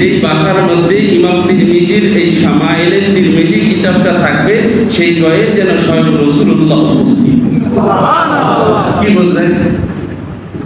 যেই বাসার মধ্যে ইমাম তিরমিজির এই সামাইলের তিরমিজি কিতাবটা থাকবে সেই ঘরে যেন স্বয়ং রসুল্লাহ উপস্থিত। কি বললেন?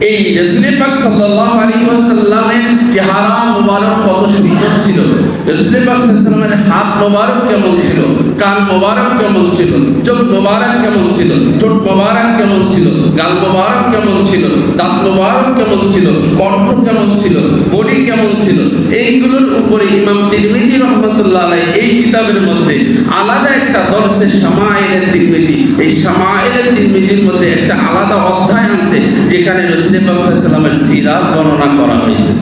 এই রাসূল পাক সাল্লাল্লাহু আলাইহি ওয়াসাল্লামের চেহারা মোবারক কত সুন্দর ছিল। রাসূল পাক সাল্লাল্লাহু হাত মোবারক কেমন ছিল? কান মোবারক কেমন ছিল? চোখ মোবারক কেমন ছিল? ঠোঁট মোবারক কেমন ছিল? গাল মোবারক কেমন ছিল? দাঁত মোবারক কেমন ছিল? কণ্ঠ কেমন ছিল? বডি কেমন ছিল? এইগুলোর উপরে ইমাম তিরমিজি রহমাতুল্লাহ আলাইহি এই কিতাবের মধ্যে আলাদা একটা দর্শে শামাইলের তিরমিজি। এই শামাইলের তিরমিজির মধ্যে একটা আলাদা অধ্যায় আছে, যেখানে রাসূল পাকসালামের সিরাত বর্ণনা করা হয়েছে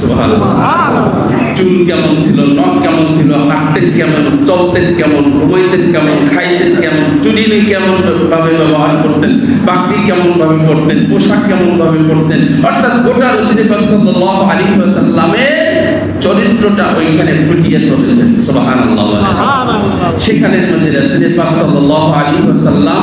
চুল কেমন ছিল নখ কেমন ছিল হাঁটতেন কেমন চলতেন কেমন ঘুমাইতেন কেমন খাইতেন কেমন চুরিনি কেমন ভাবে ব্যবহার করতেন বাকি কেমন ভাবে পড়তেন পোশাক কেমন ভাবে পড়তেন অর্থাৎ গোটা রসুল পাকসাল্লাহ আলী ওয়াসাল্লামের চরিত্রটা ওইখানে ফুটিয়ে তুলেছেন সুবহানাল্লাহ। সেখানের মধ্যে রাসূল পাক সাল্লাল্লাহু আলাইহি ওয়াসাল্লাম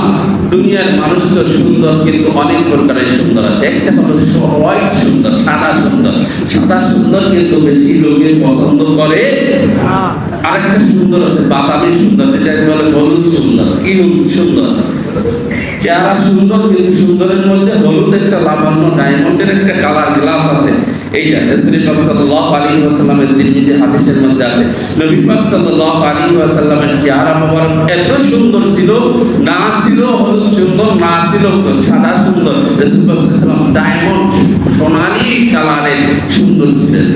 দুনিয়ার মানুষ তো সুন্দর কিন্তু অনেক প্রকারের সুন্দর আছে। একটা হলো হোয়াইট সুন্দর সাদা সুন্দর। সাদা সুন্দর কিন্তু বেশি লোকে পছন্দ করে। আরেকটা সুন্দর আছে বাদামি সুন্দর যেটাকে বলে হলুদ সুন্দর কি সুন্দর? চেহারা সুন্দর কিন্তু সুন্দরের মধ্যে হলুদ একটা লাবণ্য ডায়মন্ডের একটা কালার গ্লাস আছে। এইটা রাসূল পাক সাল্লাল্লাহু আলাইহি ওয়াসাল্লামের তিরমিজি হাদিসের মধ্যে আছে, নবী পাক সাল্লাল্লাহু আলাইহি ওয়াসাল্লামের চেহারা মোবারক এত সুন্দর ছিল, না ছিল সুন্দর, না ছিল সাদা সুন্দর। রাসূল পাক সাল্লাল্লাহু আলাইহি ওয়াসাল্লাম ডায়মন্ড সোনালী কালারের সুন্দর ছিলেন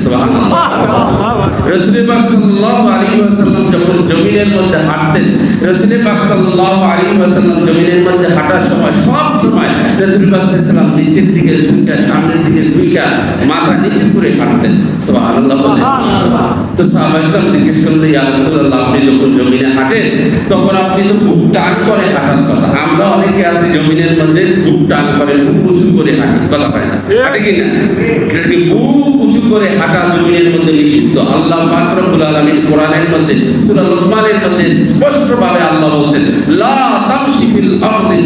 আপনি যখন জমিনে হাঁটেন, তখন আপনি তো বুক টান করে হাঁটার কথা আমরা অনেকে আছি জমিনের মধ্যে বুক টান করে বুক উঁচু করে হাঁটি কথা পায় না। হাঁটে কি না? বুক উঁচু করে হাঁটা জমিনের মধ্যে নিষিদ্ধ। আল্লাহ পাক রব্বুল আলামিন কোরআনের মধ্যে সূরা লুকমানের মধ্যে স্পষ্টভাবে আল্লাহ বলেন লা তামশি ফিল আরদি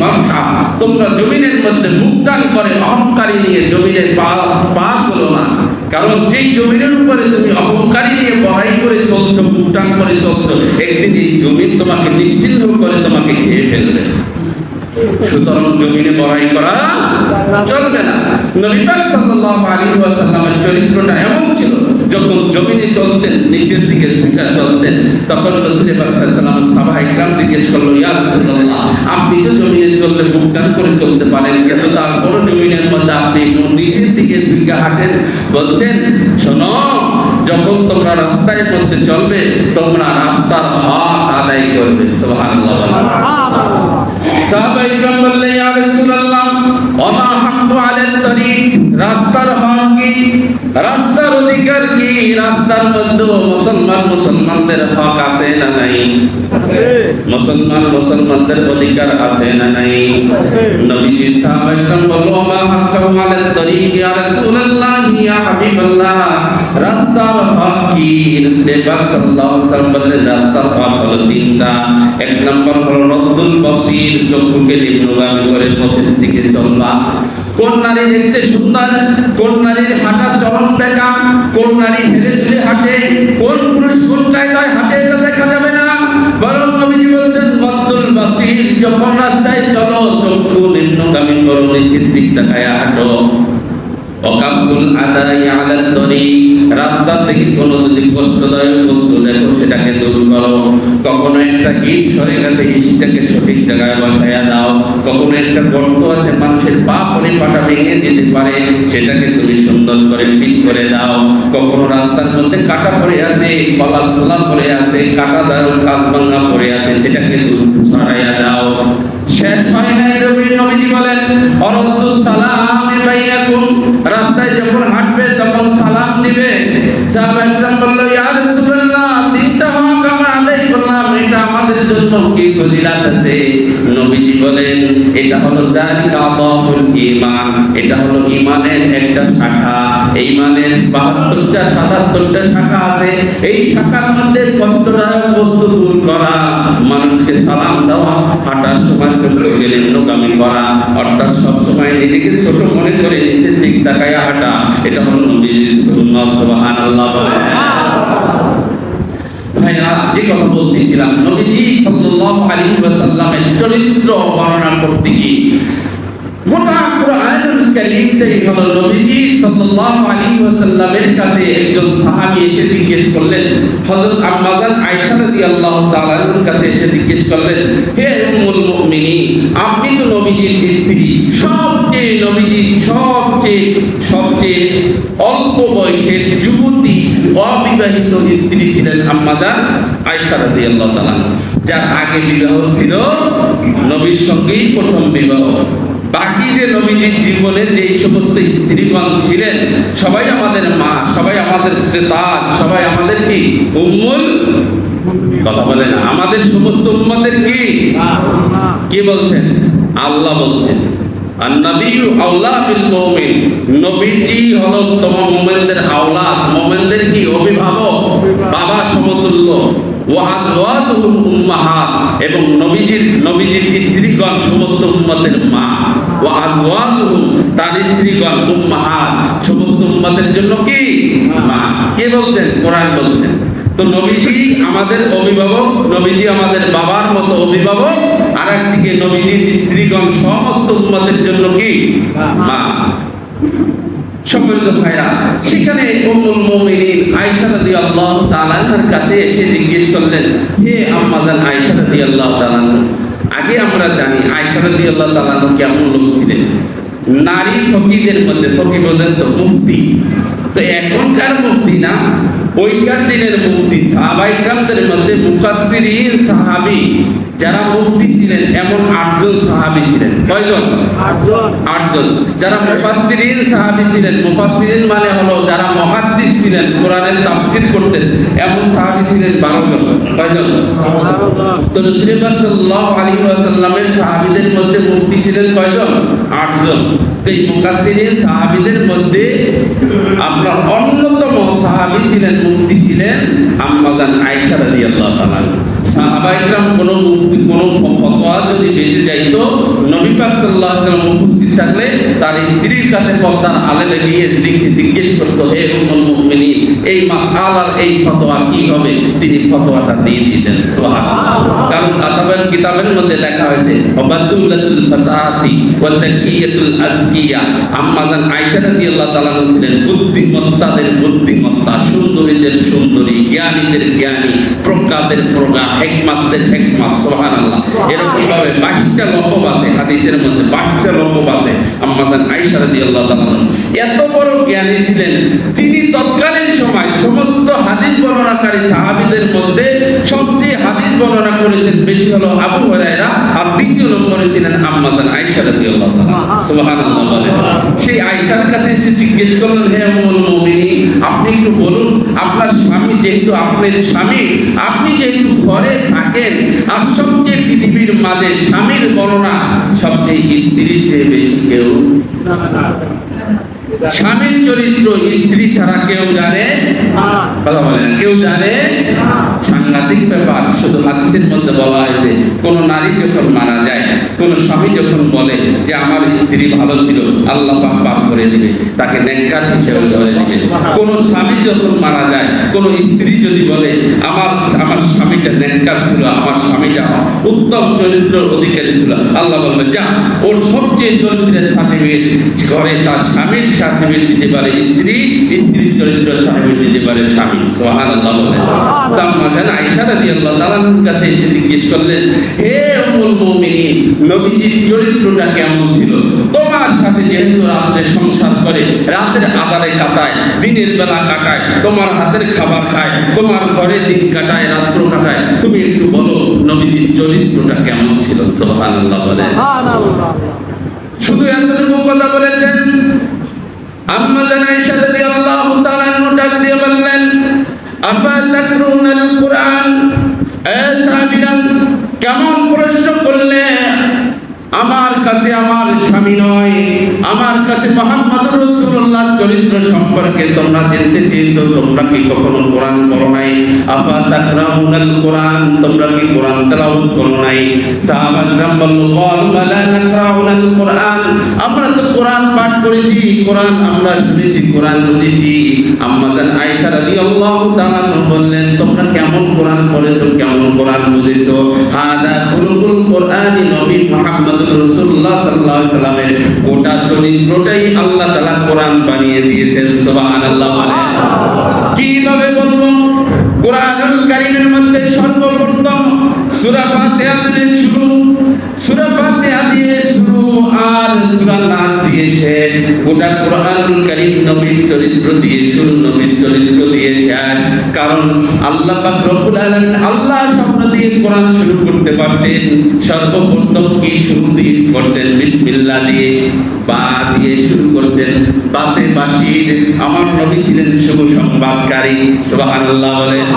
তোমরা জমিনের মধ্যে বুক টান করে অহংকারী নিয়ে জমিনের পা পা তোলো না। কারণ যেই জমিনের উপরে তুমি অহংকারী নিয়ে বড়াই করে চলছো বুক টান করে চলছো একদিন এই জমিন তোমাকে নিশ্চিহ্ন করে তোমাকে খেয়ে ফেলবে। সুতরাং জমিনে বড়াই করা চলবে না। নবী পাক সাল্লাল্লাহু আলাইহি ওয়াসাল্লামের চরিত্রটা এমন ছিল, যখন জমিনে চলতেন, নিচের দিকে ঝুঁকা চলতেন, তখন রাসূল আলাইহি সাহাবা ইকরাম জিজ্ঞেস করল, ইয়া রাসূলুল্লাহ, আপনি তো জমিনে চললে বুক করে চলতে পারেন, কিন্তু তারপর জমিনের মধ্যে আপনি নিচের দিকে ঝুঁকা হাঁটেন বলছেন শোনো যখন তোমরা রাস্তায় মধ্যে চলবে তোমরা রাস্তার হক আদায় করবে। সোহান সাহাবা ইকরাম বললেন ইয়া রাসূলুল্লাহ ওমা হাক্কু আলাল তরিক রাস্তার হক কি? রাস্তার অধিকার কি? রাস্তার মধ্যে মুসলমান মুসলমানদের হক আছে না নাই? মুসলমান মুসলমানদের অধিকার আছে না নাই? নবীজি সাহাবা ইকরাম বলল ওমা হাক্কু আলাল তরিক ইয়া রাসূলুল্লাহ ইয়া হাবিবাল্লাহ রাস্তার হক কি? রাসূল সাল্লাল্লাহু আলাইহি ওয়াসাল্লাম বললেন রাস্তার হক হলো তিনটা। এক নম্বর হলো রদ্দুল বসির চক্ষুকে নিম্নগামী করে পথের দিকে চলবা। কোন নারী দেখতে সুন্দর, কোন নারীর হাঁটার চলন বেকা কোন নারী হেরে ধুলে হাঁটে, কোন পুরুষ কোন কায়দায় হাঁটে এটা দেখা যাবে না। বরং নবীজি বলছেন বদ্দুল বাসির, যখন রাস্তায় চলো, চক্ষু নিম্নগামী করো নিচের দিক হাঁটো। অকাবুল আদায় আলাল তরিক। রাস্তা থেকে কোনো যদি কষ্টদায়ক বস্তু দেখো, সেটাকে দূর করো। কখনো একটা ইট সরে গেছে ইটটাকে সঠিক জায়গায় বসায়া দাও। কখনো একটা গর্ত আছে, মানুষের পা পরে পাটা ভেঙে যেতে পারে, সেটাকে তুমি সুন্দর করে ফিট করে দাও। কখনো রাস্তার মধ্যে কাটা পড়ে আছে কলা সোলা পড়ে আছে কাটা দারুণ কাজ ভাঙা পড়ে আছে, সেটাকে দূর সরাইয়া দাও। শেষ হয় নাই রবি নবীজি বলেন অরদ্দু সালামে বাইনাকুম রাস্তায় যখন হাঁটবে তখন সালাম দিবে সাহাবা একরাম বলল জন্য কি ফজিলাত আছে নবীজি বলেন, এটা হলো জালিকা আদাফুল ঈমান। এটা হলো ঈমানের একটা শাখা। এই ঈমানের 72টা 77টা শাখা আছে। এই শাখার মধ্যে কষ্টদায়ক বস্তু দূর করা, মানুষকে সালাম দেওয়া, হাঁটার সময় চোখ গেলে নোকামি করা, অর্থাৎ সব সময় নিজেকে ছোট মনে করে নিচের দিক তাকায় হাঁটা, এটা হলো নবীজির সুন্নাত, সুবহানাল্লাহ বলেন ভাইরা যে কথা বলতেছিলাম। নবীজি সাল্লাল্লাহু আলাইহি ওয়াসাল্লামের চরিত্র বর্ণনা করতে গিয়ে কাছে একজন সাহাবী এসে জিজ্ঞেস করলেন, হযরত আম্মাজান আয়েশা রাদিয়াল্লাহু তাআলার কাছে এসে করলেন, হে উম্মুল মুমিনিন, আপনি সবচেয়ে নবীজি সবচেয়ে যুবতী, অবিবাহিত স্ত্রী ছিলেন আম্মাজান আয়েশা রাদিয়াল্লাহু তাআলা যার আগে বিবাহ ছিল নবীর সঙ্গেই প্রথম বিবাহ। বাকি যে নবীজির জীবনে যে সমস্ত স্ত্রীগণ ছিলেন, সবাই আমাদের মা, সবাই আমাদের শ্রেতাজ সবাই আমাদের কি? উম্মুল? কথা বলে না। আমাদের সমস্ত উম্মতের কি? কি বলছেন? আল্লাহ বলছেন। আর নবী আল্লাহ বিল মুমিন। নবীজি হলো তোমার মুমিনদের আওলাদ। মুমিনদের কি? অভিভাবক? বাবা সমতুল্য। ওয়াজওয়াজুহুম উম্মাহাত এবং নবীজির নবীজির স্ত্রীগণ সমস্ত উম্মতের মা। ওয়াজওয়াজুহুম তার স্ত্রীগণ উম্মাহাত, সমস্ত উম্মতের জন্য কি? মা। কে বলছেন? কোরআন বলছেন। তো নবীজি আমাদের অভিভাবক, নবীজি আমাদের বাবার মতো অভিভাবক আর একদিকে নবীজির স্ত্রীগণ সমস্ত উম্মতের জন্য কি? মা। সম্মানিত ভাইরা, সেখানে উম্মুল মুমিনিন আয়েশা রাদিয়াল্লাহু তাআলার কাছে এসে জিজ্ঞেস করলেন, হে আম্মাজান আয়েশা রাদিয়াল্লাহু তাআলা আগে আমরা জানি আয়েশা রাদিয়াল্লাহু তাআলা কেমন লোক ছিলেন? নারী ফকিদের মধ্যে ফকি বোঝেন তো মুফতি। তো এখনকার মুফতি না ওইকার দিনের মুফতি সাহাবাইকারদের মধ্যে মুকাসসিরিন সাহাবি যারা মুফতি ছিলেন এমন আটজন সাহাবী ছিলেন। কয়জন? আটজন। আটজন। যারা মুফাসসিরিন সাহাবী ছিলেন মুফাসসিরিন মানে হলো যারা মুহাদ্দিস ছিলেন কোরআনের তাফসীর করতেন এমন সাহাবী ছিলেন 12 জন। কয়জন? তো রাসূলুল্লাহ সাল্লাল্লাহু আলাইহি ওয়াসাল্লামের সাহাবীদের মধ্যে মুফতি ছিলেন কয়জন? আটজন। এই মুফাসসিরিন সাহাবীদের মধ্যে আপনার অন্যতম সাহাবী ছিলেন, মুফতি ছিলেন আম্মাজান আয়েশা রাদিয়াল্লাহু তাআলা সাহাবা ইকরাম কোন মুফতি, কোন ফতোয়া যদি বেঁচে যাইতো, নবী পাক সাল্লাল্লাহু আলাইহি ওয়াসাল্লাম উপস্থিত থাকলে তার স্ত্রীর কাছে পর্দার আলেমে গিয়ে জিজ্ঞেস করতো, হে উম্মুল মুমিনিন, এই মাসআলার এই ফতোয়া কি হবে? তিনি ফতোয়াটা দিয়ে দিতেন, সুবহানাল্লাহ। কারণ কাতাবের কিতাবের মধ্যে লেখা হয়েছে ওয়াবাদুল্লাতুল ফাতাহাতি ওয়া সাকিয়াতুল আজকিয়া আম্মাজান আয়েশা রাদিয়াল্লাহু তাআলা ছিলেন বুদ্ধিমত্তাদের বুদ্ধিমত্তা সুন্দরীদের সুন্দরী জ্ঞানীদের জ্ঞানী প্রজ্ঞাদের প্রজ্ঞা হেকমাতদের হেকমাত সুবহানাল্লাহ। এরকম ভাবে 22টা লকব আছে হাদিসের মধ্যে 22টা লকব আছে আম্মাজান আয়েশা রাদিয়াল্লাহু তাআলা এত বড় জ্ঞানী ছিলেন তিনি তৎকালীন সময় সমস্ত হাদিস বর্ণনাকারী সাহাবীদের মধ্যে সবচেয়ে হাদিস বর্ণনা করেছেন বেশি হলো আবু হুরায়রা আর দ্বিতীয় নম্বরে ছিলেন আম্মাজান আয়েশা রাদিয়াল্লাহু তাআলা সেই আয়েশার কাছে এসে জিজ্ঞেস করলেন, হে উম্মুল মুমিনিন আপনি একটু বলুন, আপনার স্বামী যেহেতু আপনার স্বামী, আপনি যেহেতু ঘরে থাকেন, আর সবচেয়ে পৃথিবীর মাঝে স্বামীর বর্ণনা সবচেয়ে স্ত্রীর চেয়ে বেশি কেউ? স্বামীর চরিত্র স্ত্রী ছাড়া কেউ জানে? কথা বলে না কেউ জানে? সাংঘাতিক ব্যাপার শুধু হাদিসের মধ্যে বলা হয়েছে কোন নারী যখন মারা যায় কোন স্বামী যখন বলে যে আমার স্ত্রী ভালো ছিল আল্লাহ পাক পাপ করে দিবে তাকে নেককার হিসেবে ধরে দিবে। কোন স্বামী যখন মারা যায় কোন স্ত্রী যদি বলে আমার আমার স্বামীটা নেককার ছিল আমার স্বামীটা উত্তম চরিত্রের অধিকারী ছিল। আল্লাহ বলবে যা ওর সবচেয়ে চরিত্রের সার্টিফিকেট ঘরে তার স্বামীর সার্টিফিকেট দিতে পারে স্ত্রী স্ত্রীর চরিত্র সার্টিফিকেট দিতে পারে স্বামী। সুবহানাল্লাহ বলেন। তা মাজান আয়েশা রাদিয়াল্লাহু তাআলার কাছে এসে জিজ্ঞেস করলেন হে উম্মুল মুমিনিন নবীজির চরিত্রটা কেমন ছিল? তোমার সাথে যেহেতু রাতে সংসার করে রাতের আধারে কাটায় দিনের বেলা কাটায় তোমার হাতের খাবার খায় তোমার ঘরে দিন কাটায় রাত্র কাটায় তুমি একটু বলো নবীজির চরিত্রটা কেমন ছিল? সুবহানাল্লাহ বলেন। শুধু এতটুকু কথা বলেছেন আম্মা জানাইশা রাদিয়াল্লাহু তাআলা আনহু ডাক দিয়ে বললেন আফা তাকরুনাল কুরআন এ সাহাবীরা কেমন প্রশ্ন করলে আমার কাছে আমার স্বামী নয়। আমার কাছে মোহাম্মদ রসুল্লাহ চরিত্র সম্পর্কে তোমরা জানতে চেয়েছো, তোমরা কি কখনো কোরআন করো নাই? আফা তাকরাউনাল কোরআন, তোমরা কি কোরআন তেলাওয়াত করো নাই? সাহাবাগণ বলল ক্বাল মালা নাকরাউনাল কোরআন। আমরা তো কোরআন পাঠ করেছি, কোরআন আমরা শুনেছি, কোরআন বুঝেছি। আম্মাজান আয়েশা রাদিয়াল্লাহু তাআলা বললেন, তোমরা কেমন কোরআন পড়েছো, কেমন কোরআন বুঝেছ? হাদা খুলুকুল কোরআনি নবী মুহাম্মদুর রাসূলুল্লাহ সাল্লাল্লাহু আলাইহি সাল্লামের গোটা চরিত্রটাই আল্লাহ তাআলা কোরআন বানিয়ে দিয়েছেন, সুবহানাল্লাহ বলেন। কীভাবে বলব? কোরআনুল কারীমের মধ্যে সর্বপ্রথম সূরা ফাতিহা দিয়ে শুরু, সূরা ফাতিহা দিয়ে শুরু আর সূরা নাস দিয়ে শেষ। গোটা কোরআনুল কারীম নবীর চরিত্র দিয়ে শুরু, নবীর চরিত্র কারণ আল্লাহ পাক রব্বুল আলামিন আল্লাহ স্বপ্ন দিয়ে কোরআন শুরু করতে পারতেন। সর্বপ্রথম কি শুরু দিয়ে করছেন? বিসমিল্লাহ দিয়ে বা দিয়ে শুরু করছেন। বাতে বাসির আমার নবী ছিলেন শুভ সংবাদকারী। সুবহানাল্লাহ বলেন।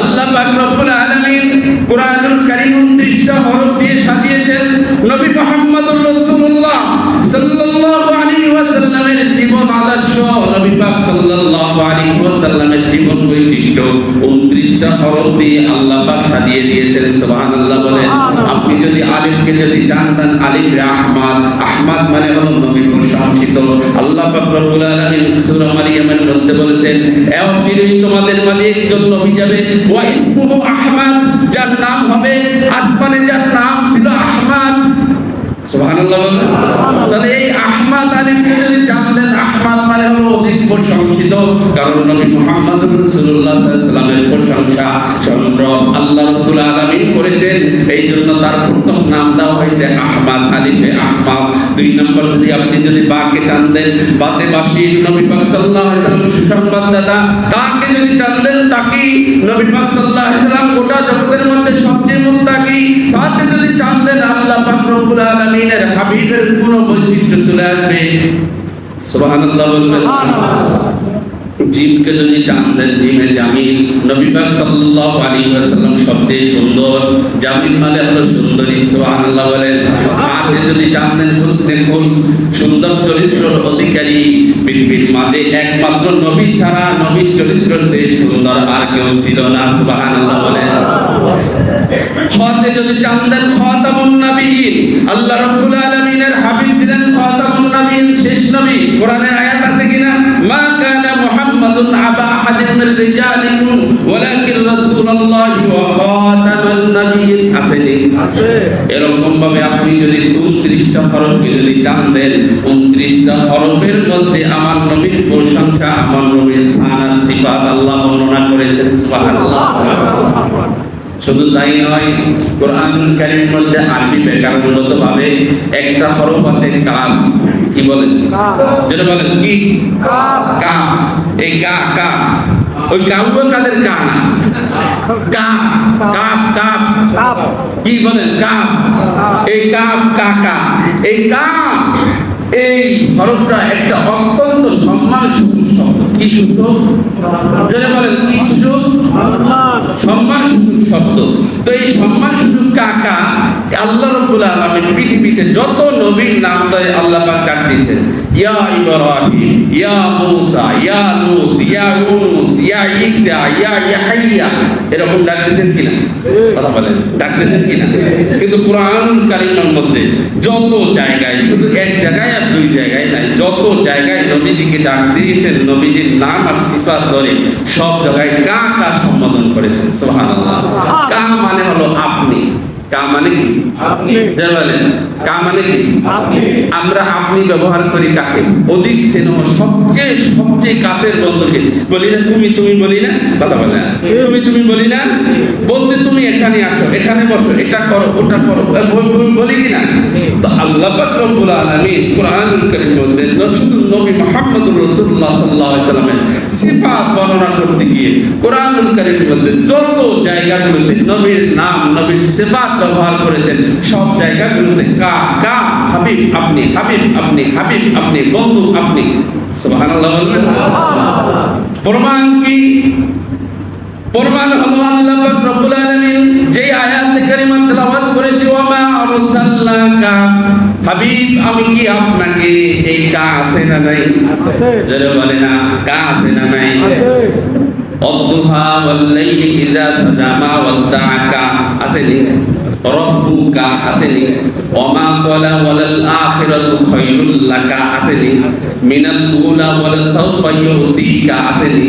আল্লাহ পাক রব্বুল আলামিন কোরআনুল কারীম 29টা হরফ দিয়ে সাজিয়েছেন দিয়েছেন সুবহানাল্লাহ বলেন আপনি যদি আলিফকে যদি টান টান আলিফ আহমাদ আহমাদ মানে হলো নবী প্রশংসিত আল্লাহ পাক রব্বুল আলামিন সূরা মারইয়ামের মধ্যে বলেছেন এও চিরই তোমাদের মাঝে একজন নবী যাবে ওয়া ইসমুহু আহমাদ যার নাম হবে আসমানে যার নাম ছিল আহমাদ। সুবহানাল্লাহ বলেন। তাহলে এই আহমাদ আলীকে যদি জানতেন আহমাদ মানে হলো অধিক প্রশংসিত। কারণ নবী মুহাম্মদ রাসূলুল্লাহ সাল্লাল্লাহু আলাইহি সাল্লামের প্রশংসা নাম দেওয়া হয়েছে আহমাদ আলিফে আহমাদ দুই নম্বর যদি আপনি যদি বাকে টান দেন, বাতে নবী পাক সুসংবাদদাতা তাকে যদি টান দেন, তাকে নবী পাক সাল্লাল্লাহু গোটা জগতের মধ্যে সবচেয়ে সাথে যদি টান দেন, আল্লাহ পাক রব্বুল হাবিবের বৈশিষ্ট্য তুলে আসবে সুবহানাল্লাহ বলবেন। জিমকে যদি টান দেন জিমে জামিল পাক সাল্লাল্লাহু আলাইহি ওয়াসাল্লাম সবচেয়ে সুন্দর। জামিল মানে হলো সুন্দরী, সুবহানাল্লাহ বলেন। হাতে যদি টান দেন হুসনে খুল সুন্দর চরিত্রের অধিকারী, পৃথিবীর মাঝে একমাত্র নবী ছাড়া নবীর চরিত্র চেয়ে সুন্দর আর কেউ ছিল না, সুবহানাল্লাহ বলেন। খতে যদি টান দেন খাতামুন নবীন। আল্লাহ রাব্বুল আলামিনের হাবিব ছিলেন খাতামুন নবীন, শেষ নবী। কোরআনের আয়াত আছে কিনা? মা কানা মুহাম্মাদুন আবা আহাদিন মির রিজালিকুম ওয়ালাকিন রাসূলুল্লাহ ওয়া খাতামুন নবীন আছে নি আছে এরকম ভাবে আপনি যদি 29টা হরফকে যদি টান দেন 29টা হরফের মধ্যে আমার নবীর প্রশংসা আমার নবীর সানাত সিফাত আল্লাহ বর্ণনা করেছেন। সুবহানাল্লাহ। শুধু তাই নয় কোরআনুল কারীমের মধ্যে আরবি ব্যাকরণগত ভাবে একটা হরফ আছে কাফ। কি বলেন। যেটা বলেন কি? কাফ। কাফ। এই কা কা ওই কাউকে কাদের কা কা কাফ। কাফ কাপ কি বলেন? কাফ। এই কাফ কাকা এই কাফ এই হরফটা একটা অত্যন্ত সম্মান শব্দ। কি সূচক যেটা বলেন কি সূচক সম্মান সুযোগ শব্দ। তো এই সম্মান সুযোগ কাকা আল্লাহ রাব্বুল আলামিন পৃথিবীতে যত নবীর নাম ধরে আল্লাহ পাক ডাক দিয়েছেন। ইয়া ইব্রাহিম, ইয়া মূসা, ইয়া লূত, ইয়া ইউনুস, ইয়া ঈসা, ইয়া ইয়াহইয়া এরকম ডাক দিয়েছেন কিনা? কথা বলেন, ডাক দিয়েছেন কিনা? কিন্তু কোরআনুল কারীমের মধ্যে যত জায়গায়, শুধু এক জায়গায় আর দুই জায়গায় নাই, যত জায়গায় নবীজিকে ডাক দিয়েছেন, নবীজির নাম আর সিফাত ধরে সব জায়গায় কা কা সম্বোধন করেছেন। সুবহানাল্লাহ। কা মানে হলো আপনি। কা মানে কি? বলেন কা মানে কি? আমরা আপনি ব্যবহার করি কাকে? অধিক স্নেহ সবচেয়ে সবচেয়ে কাছের বন্ধুকে। বলি না তুমি তুমি বলি না? কথা বলে না। তুমি তুমি বলি না? বলতে তুমি এখানে আসো এখানে বসো এটা করো ওটা করো। বল- কি না? তো আল্লাহ রব্বুল আলামিন রাসূল নবী মুহাম্মদুর রাসূলুল্লাহ সাল্লাল্লাহু আলাইহি সাল্লামের সিফাত বর্ণনা করতে গিয়ে কোরআনুল কারীমের মধ্যে যত জায়গাগুলোতে নবীর নাম নবীর সিফাত ব্যবহার করেছেন সব জায়গাগুলোতে কা কা হাবিব আপনি হাবিব আপনি হাবিব আপনি বন্ধু আপনি। সুবহানাল্লাহ বলবেন? প্রমাণ কি? প্রমাণ হলো আল্লাহ রব্বুল আলামিন যে আয়াত কারিমা তেলাওয়াত হাবিব আমি কি আপনাকে এই কা আছে না নাই? জোরে বলে না কা আছে না নাই? অদ্দুহা ওয়াল্লাইলি ইজা সাজামা ওয়াদ্দাআকা আছে নি? রব্বুকা আসেনি। ওমা কলা ওয়ালাল আখিরাতু খায়রুল লাকা আসেনি। মিনাল উলা ওয়ালাল সাউফা ইউতিকা আসেনি।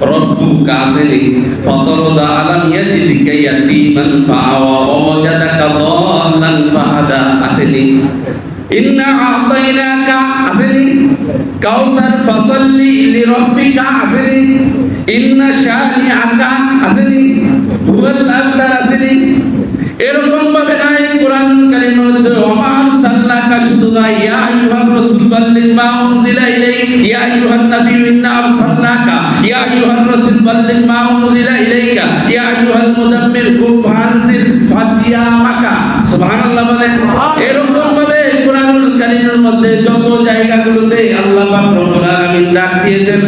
রব্বুকা আসেনি। ফাতারদা আলাম ইয়াজিদিকা ইয়াতীমান ফাআওয়া ওয়া ওয়াজাদাকা দাল্লান ফাহাদা আসেনি। ইন্না আ'তাইনাকা আসেনি। কাউসার ফাসাল্লি লিরাব্বিকা আসেনি। ইন্না শানি'আকা আসেনি। হুয়াল আবতার আসেনি। না ইয়া আইয়ুহার রাসূল আল্লাহ পাক রব্বুল আলামিন ডাক দিয়েছেন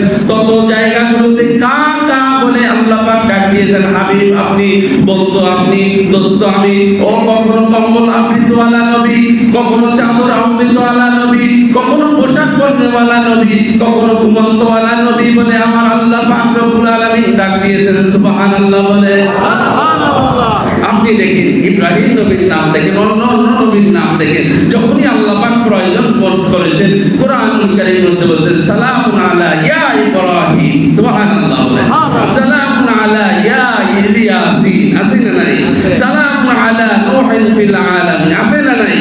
কা বলে আল্লাহ পাক ডাক দিয়েছেন, হাবিব আপনি, বন্ধু আপনি, দোস্ত আমি, ও কখনো কম্বল আবৃতওয়ালা নবী কখনো চাদর আহমেদওয়ালা নবী কখনো পোশাক পণ্যওয়ালা নবী কখনো ঘুমন্তওয়ালা নবী বলে আমার আল্লাহ পাক রব্বুল আলামিন ডাক দিয়েছেন সুবহানাল্লাহ বলে। আপনি দেখেন ইব্রাহিম নবীর নাম দেখেন অন্য অন্য নবীর নাম দেখেন যখনই আল্লাহ পাক প্রয়োজন বোধ করেছেন কোরআন কারীর মধ্যে বলেছেন সালামুন আলা ইয়া ইব্রাহিম সুবহানাল্লাহ বলেন সালামুন আলা ইয়া ইয়াসিন আছে না নাই সালামুন আলা নূহিন ফিল আলামিন আছে না নাই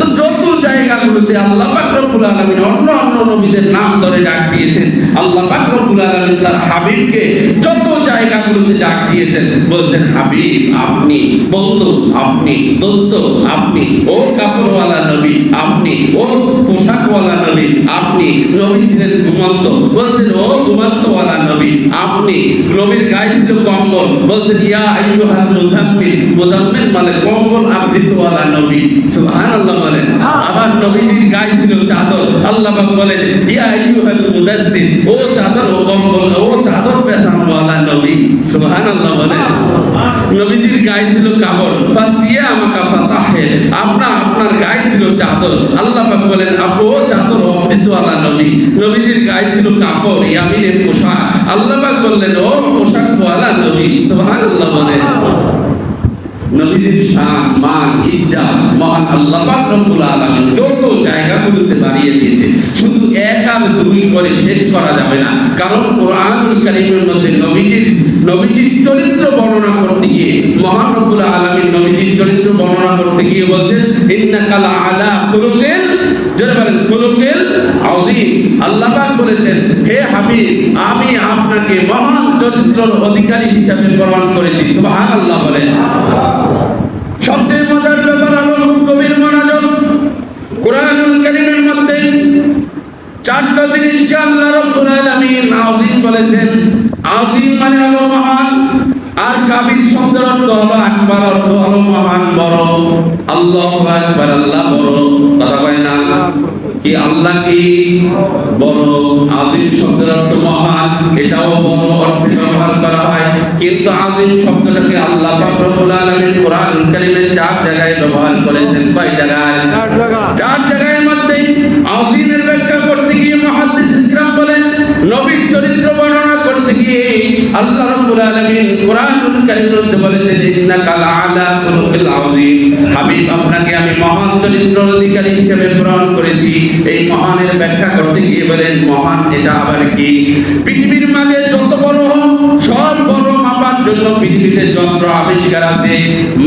তো যত জায়গাগুলোতে আল্লাহ পাক রব্বুল আলামিন অন্য অন্য নবীদের নাম ধরে ডাক দিয়েছেন। আল্লাহ পাক রব্বুল আলামিন তার হাবিবকে যত জায়গাগুলোতে ডাক দিয়েছেন বলছেন হাবিব আপনি বন্ধু আপনি দোস্ত আপনি ও কাপড়ওয়ালা নবী আপনি ও পোশাকওয়ালা নবী আপনি নবী ছিলেন ঘুমন্ত বলছেন ও ঘুমন্তওয়ালা নবী আপনি নবীর গায়ে ছিল কম্বল বলছেন ইয়া আইয়ুহাল মুজাম্মিল মুজাম্মিল মানে কম্বল আবৃতওয়ালা নবী সুবহানাল্লাহ বলেন। আবার নবীজির গায়ে ছিল চাদর আল্লাহ পাক বলেন ইয়া আইয়ুহাল মুদাসসির ও চাদর ও ও চাদর পেছানওয়ালা নবী, সুবহানাল্লাহ বলেন নবীজির গায়ে ছিল কাপড়। ফাসিয়া আমাকা ফাতাহে আপনা আপনার গায়ে ছিল চাদর। আল্লাহ পাক বলেন, আপু, ও চাদর অমৃতওয়ালা নবী। নবীজির গায়ে ছিল কাপড়, ইয়ামিনের পোশাক। আল্লাহ পাক বললেন, ও পোশাকওয়ালা নবী, সুবহানাল্লাহ বলেন নবীজির শান, মান, ইজ্জত মহান আল্লাহ পাক রব্বুল আলামিন যত জায়গাগুলোতে বাড়িয়ে দিয়েছে, শুধু এক দুই করে শেষ করা যাবে না। কারণ কোরআনুল কারীমের মধ্যে নবীজির নবীজির চরিত্র বর্ণনা করতে গিয়ে, মহান রব্বুল আলামিন নবীজির চরিত্র বর্ণনা করতে গিয়ে বলছেন ইন্নাকা লা আলা খুলুকিল বলেন, খুলুকিল আযীম। আল্লাহ বলেছেন, হে হাবিব, আমি আপনাকে মহান চরিত্রের অধিকারী হিসাবে প্রমাণ করেছি। সুবহানাল্লাহ বলেন সবচেয়ে মজার ব্যাপার হলো খুব গভীর মনোযোগ কোরআনুল কারীমের মধ্যে চারটা জিনিসকে আল্লাহ রাব্বুল আলামিন আযীম বলেছেন। আযীম মানে হলো মহান আর কাবির শব্দের অর্থ হলো আকবার অর্থ হলো মহান বড়। আল্লাহু আকবার আল্লাহ বড়। কথা কয় না? কি আল্লাহ কি? বড়। আযীম শব্দের অর্থ মহান এটাও বড় অর্থে ব্যবহার করা হয়। কিন্তু আযীম শব্দটাকে আল্লাহ পাক রব্বুল আলামিন কোরআনুল কারীমের চার জায়গায় ব্যবহার করেছেন। কয় জায়গায়? চার জায়গা চার জায়গার মধ্যে আসিমের ব্যাখ্যা করতে গিয়ে মহাদ্দিস ইকরাম বলেন নবীর চরিত্র গিয়ে আল্লাহ রাব্বুল আলামিন কোরআনুল কারীমের মধ্যে বলেছেন ইন্নাকা লাআলা খুলুকিল আযীম। হাবিব, আপনাকে আমি মহান চরিত্রের অধিকারী হিসেবে গ্রহণ করেছি। এই মহানের ব্যাখ্যা করতে গিয়ে বলেন, মহান এটা আবার কি? পৃথিবীর মাঝে যত বড় সব বড় মাপার জন্য পৃথিবীতে যন্ত্র আবিষ্কার আছে,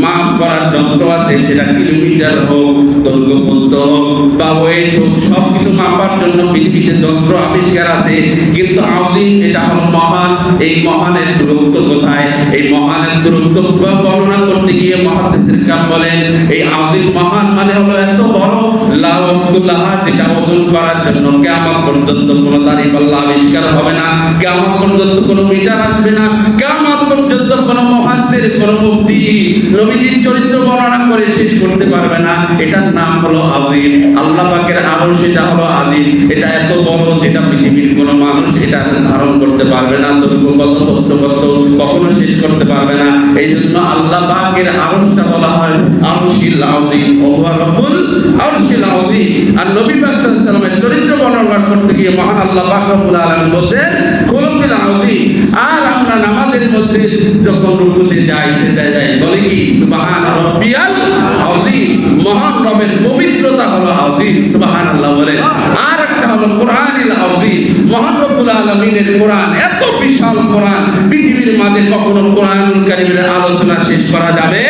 মাপ করার যন্ত্র আছে, সেটা কিলোমিটার হোক, দৈর্ঘ্য প্রস্থ হোক বা ওয়েট হোক সব কিছু মাপার জন্য পৃথিবীতে যন্ত্র আবিষ্কার আছে। কিন্তু আজিম এটা হলো মহান, এই মহানের দূরত্ব কোথায়? এই মহানের দূরত্ব বর্ণনা করতে গিয়ে মহাদেশের কাম বলেন, এই আজিম মহান মানে হলো এত বড় লাহতুল্লাহ যেটা ওজন করার জন্য কিয়ামত পর্যন্ত কোনো দাড়ি পাল্লা আবিষ্কার হবে না। কিয়ামত পর্যন্ত কোনো মিটার আসবে না। কিয়ামত পর্যন্ত কোনো মহাজ্জের কোনো মুফতি নবীজির চরিত্র বর্ণনা করে শেষ করতে পারবে না। এটার নাম হলো আজিম। আল্লাহ পাকের আরও সেটা হলো আজিম। এটা এত বড় যেটা পৃথিবীর কোনো মানুষ এটা ধারণ করতে পারবে না প্রস্থ কত কখনো শেষ করতে পারবে না। এই জন্য আল্লাহ পাকের আরশটা বলা হয় আরশিল আজিম ও রব্বুল আরশিল আযীম। আর নবী পাক সাল্লাল্লাহু আলাইহি ওয়াসাল্লামের চরিত্র বর্ণনা করতে গিয়ে মহান আল্লাহ পাক রব্বুল আলামিন বলেন আযীম আর আমরা নামাজের মধ্যে যখন রুকুতে যাই সেটাই যাই, বলে কি? সুবহান রাব্বিয়াল আযীম মহান রবের পবিত্রতা হলো আযীম সুবহানাল্লাহ বলে আর একটা হলো কোরআনুল আযীম মহান রব্বুল আলামিনের কোরআন, এত বিশাল কোরআন। পৃথিবীর মাঝে কখনো কোরআনুল কারীমের আলোচনা শেষ করা যাবে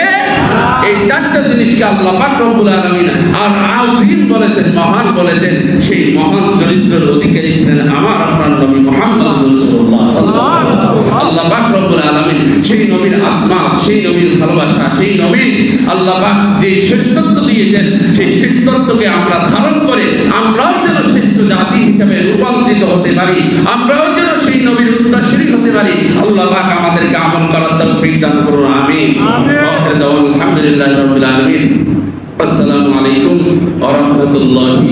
এই চারটা জিনিসকে আল্লাহ পাক রব্বুল আলামিন আর আযীম বলেছেন মহান বলেছেন। সেই মহান চরিত্রের অধিকারী ছিলেন আমার আপনার নবী মুহাম্মদ আল্লাহ আলামিন সেই নবীর আত্মা সেই নবীর ভালোবাসা সেই আল্লাহ পাক যে শ্রেষ্ঠত্ব দিয়েছেন সেই শ্রেষ্ঠত্বকে আমরা ধারণ করে আমরাও যেন শ্রেষ্ঠ জাতি হিসেবে রূপান্তরিত হতে পারি আমরাও যেন সেই নবীর উত্তরসূরি হতে পারি। আল্লাহ পাক আমাদেরকে আমল করার তৌফিক দান করুন আমিন। আমিন। আলহামদুলিল্লাহ রাব্বিল আলামিন। আসসালামু আলাইকুম ওয়া রাহমাতুল্লাহি